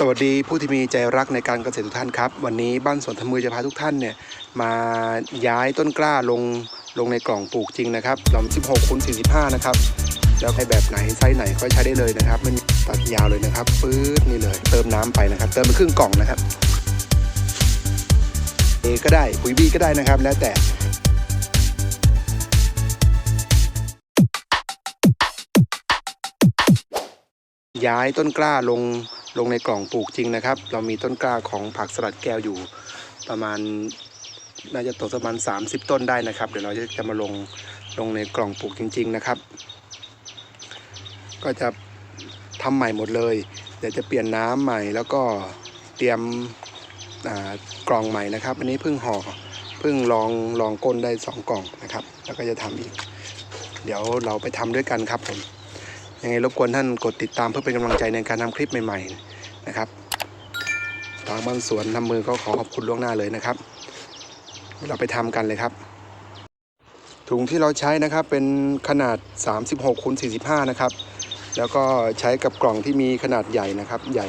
สวัสดีผู้ที่มีใจรักในการเกษตรทุกท่านครับ วันนี้บ้านสวนทำมือจะพาทุกท่านเนี่ยมาย้ายต้นกล้าลงลงในกล่องปลูกจริงนะครับลำ16คูณ45 นะครับ แล้วให้แบบไหนไซส์ไหนก็ใช้ได้เลยนะครับ มันตัดยาวเลยนะครับปื๊ดนี่เลย เติมน้ำไปนะครับ เติมไปครึ่งกล่องนะครับเอก็ได้ปุ๋ยบีก็ได้นะครับ แล้วแต่ย้ายต้นกล้าลง ลงในกล่องปลูกจริงนะครับ เรามีต้นกล้าของผักสลัดแก้วอยู่ประมาณน่าจะตกประมาณ 30 ต้นได้นะครับ เดี๋ยวเราจะจะมาลงลงในกล่องปลูกจริง ๆนะครับ ก็จะทำใหม่หมดเลยเดี๋ยวจะเปลี่ยนน้ำใหม่แล้วก็เตรียมกล่องใหม่นะครับ อันนี้เพิ่งห่อเพิ่งลองลองก้นได้สองกล่องนะครับ แล้วก็จะทำอีก เดี๋ยวเราไปทำด้วยกันครับผม ยังไงรบกวนท่านกดติดตามเพื่อเป็นกำลังใจในการทำคลิปใหม่ๆนะครับทางบ้านสวนทำมือก็ขอขอบคุณล่วงหน้าเลยนะครับ เราไปทำกันเลยครับ ถุงที่เราใช้นะครับเป็นขนาด 36คูณ45 นะครับ แล้วก็ใช้กับกล่องที่มีขนาดใหญ่นะครับ ใหญ่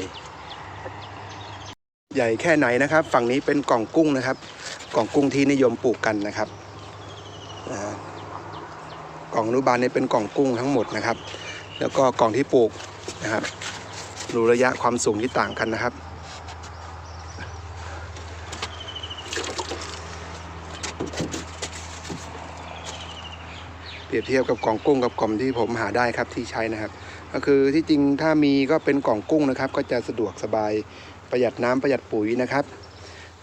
ใหญ่แค่ไหนนะครับ ฝั่งนี้เป็นกล่องกุ้งนะครับ กล่องกุ้งที่นิยมปลูกกันนะครับกล่องอนุบาลเนี่ยเป็นกล่องกุ้งทั้งหมดนะครับ แล้วก็กล่องที่ปลูกนะครับดูระยะความสูงที่ต่างกันนะครับ เปรียบเทียบกับกล่องกุ้งกับกล่องที่ผมหาได้ครับที่ใช้นะครับ ก็คือที่จริงถ้ามีก็เป็นกล่องกุ้งนะครับ ก็จะสะดวกสบายประหยัดน้ำประหยัดปุ๋ยนะครับ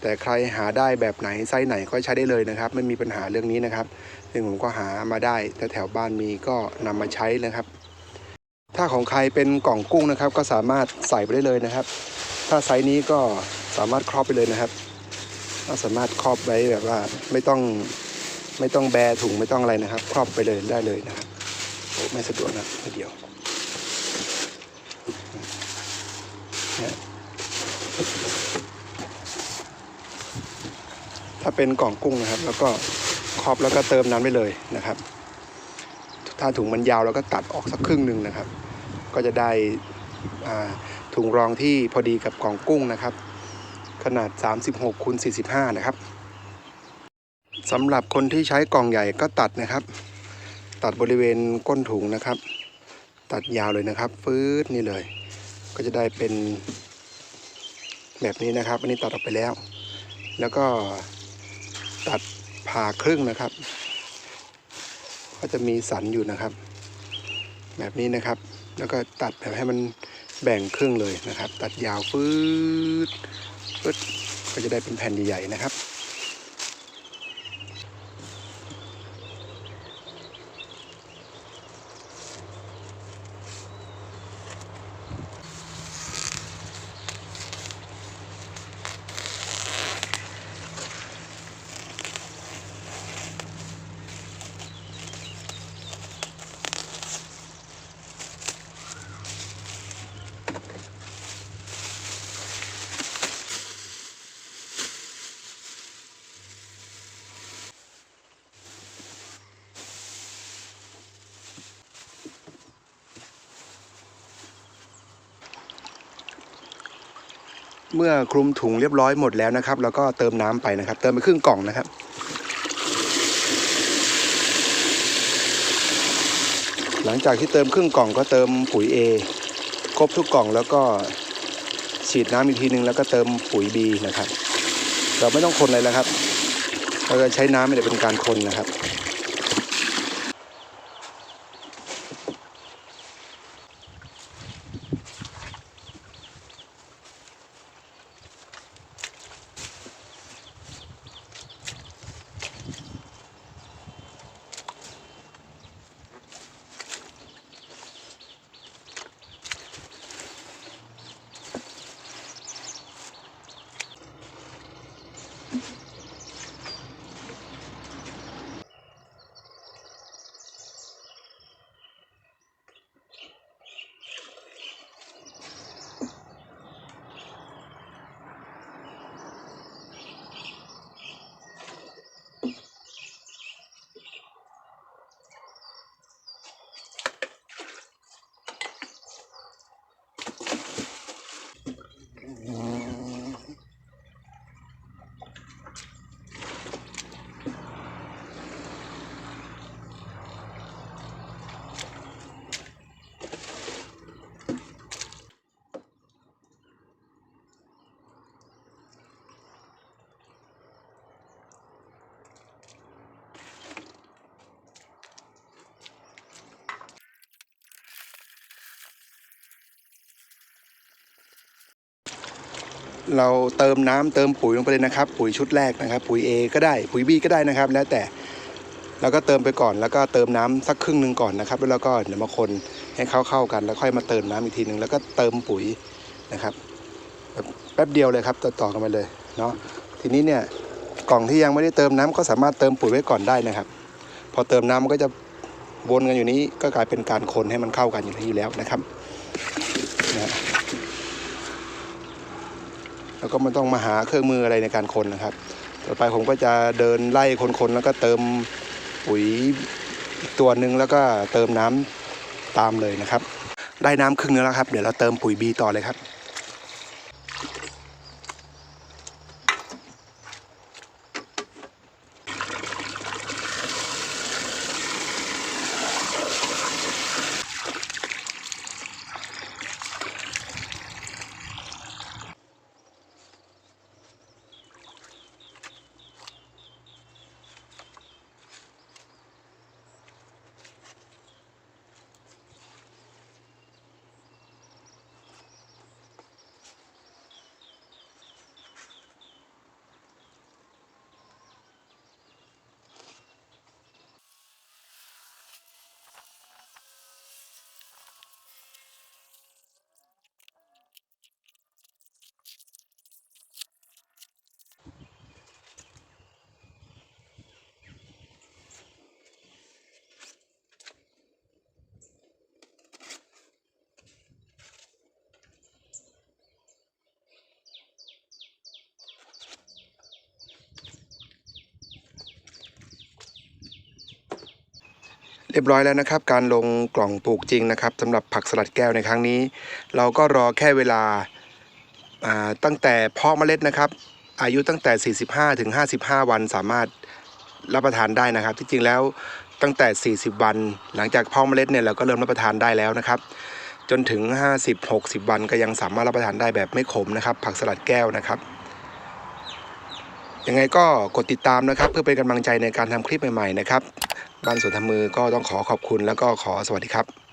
แต่ใครหาได้แบบไหนไซส์ไหนก็ใช้ได้เลยนะครับ ไม่มีปัญหาเรื่องนี้นะครับซึ่งผมก็หามาได้แต่แถวบ้านมีก็นำมาใช้นะครับ ถ้าของใครเป็นกล่องกุ้งนะครับ ก็สามารถใส่ไปได้เลยนะครับ ถ้าไซส์นี้ก็สามารถครอบไปเลยนะครับก็สามารถครอบไว้แบบว่าไม่ต้องไม่ต้องแบถุงไม่ต้องอะไรนะครับ ครอบไปเลยได้เลยนะครับโอ้ไม่สะดวกนะทีเดียวถ้าเป็นกล่องกุ้งนะครับ แล้วก็ครอบแล้วก็เติมน้ำไปเลยนะครับ ถ้าถุงมันยาวเราก็ตัดออกสักครึ่งหนึ่งนะครับ ก็จะได้ถุงรองที่พอดีกับกล่องกุ้งนะครับ ขนาด 36คูณ45 นะครับสำหรับคนที่ใช้กล่องใหญ่ก็ตัดนะครับ ตัดบริเวณก้นถุงนะครับ ตัดยาวเลยนะครับ ฟืดนี่เลย ก็จะได้เป็นแบบนี้นะครับ อันนี้ตัดออกไปแล้ว แล้วก็ตัดผ่าครึ่งนะครับ ก็จะมีสันอยู่นะครับ แบบนี้นะครับ แล้วก็ตัดแบบให้มันแบ่งครึ่งเลยนะครับ ตัดยาวฟืดฟืดก็จะได้เป็นแผ่นใหญ่ๆนะครับ เมื่อคลุมถุงเรียบร้อยหมดแล้วนะครับ แล้วก็เติมน้ำไปนะครับ เติมไปครึ่งกล่องนะครับหลังจากที่เติมครึ่งกล่องก็เติมปุ๋ย A ครบทุกกล่องแล้วก็ฉีดน้ำอีกทีนึงแล้วก็เติมปุ๋ย B นะครับ เราไม่ต้องคนเลยแล้วครับ เราจะใช้น้ำไม่ได้เป็นการคนนะครับ เราเติมน้ำเติมปุ๋ยลงไปเลยนะครับ ปุ๋ยชุดแรกนะครับ ปุ๋ย A ก็ได้ปุ๋ย B ก็ได้นะครับ แล้วแต่แล้วก็เติมไปก่อนแล้วก็เติมน้ำสักครึ่งหนึ่งก่อนนะครับ แล้วก็เดี๋ยวมาคนให้เข้าเข้ากัน แล้วค่อยมาเติมน้ำอีกทีหนึ่งแล้วก็เติมปุ๋ยนะครับแบบแป๊บเดียวเลยครับต่อต่อกันไปเลยเนาะทีนี้เนี่ยกล่องที่ยังไม่ได้เติมน้ำก็สามารถเติมปุ๋ยไว้ก่อนได้นะครับ พอเติมน้ำมันก็จะวนกันอยู่นี้ก็กลายเป็นการคนให้มันเข้ากันอยู่นี้อยู่แล้วนะครับนะ แล้วก็ไม่ต้องมาหาเครื่องมืออะไรในการคนนะครับ ต่อไปผมก็จะเดินไล่คนๆแล้วก็เติมปุ๋ยอีกตัวหนึ่งแล้วก็เติมน้ำตามเลยนะครับ ได้น้ำครึ่งนึงแล้วครับ เดี๋ยวเราเติมปุ๋ยบีต่อเลยครับ เรียบร้อยแล้วนะครับ การลงกล่องปลูกจริงนะครับสำหรับผักสลัดแก้วในครั้งนี้ เราก็รอแค่เวลาาตั้งแต่เพาะเมล็ดนะครับ อายุตั้งแต่ 45 ถึง 55 วันสามารถรับประทานได้นะครับ ที่จริงแล้วตั้งแต่ 40 วัน หลังจากเพาะเมล็ดเนี่ยเราก็เริ่มรับประทานได้แล้วนะครับ จนถึง 50-60 วันก็ยังสามารถรับประทานได้แบบไม่ขมนะครับ ผักสลัดแก้วนะครับยังไงก็กดติดตามนะครับ เพื่อเป็นกำลังใจในการทำคลิปใหม่ๆนะครับ บ้านสวนทำมือก็ต้องขอขอบคุณแล้วก็ขอสวัสดีครับ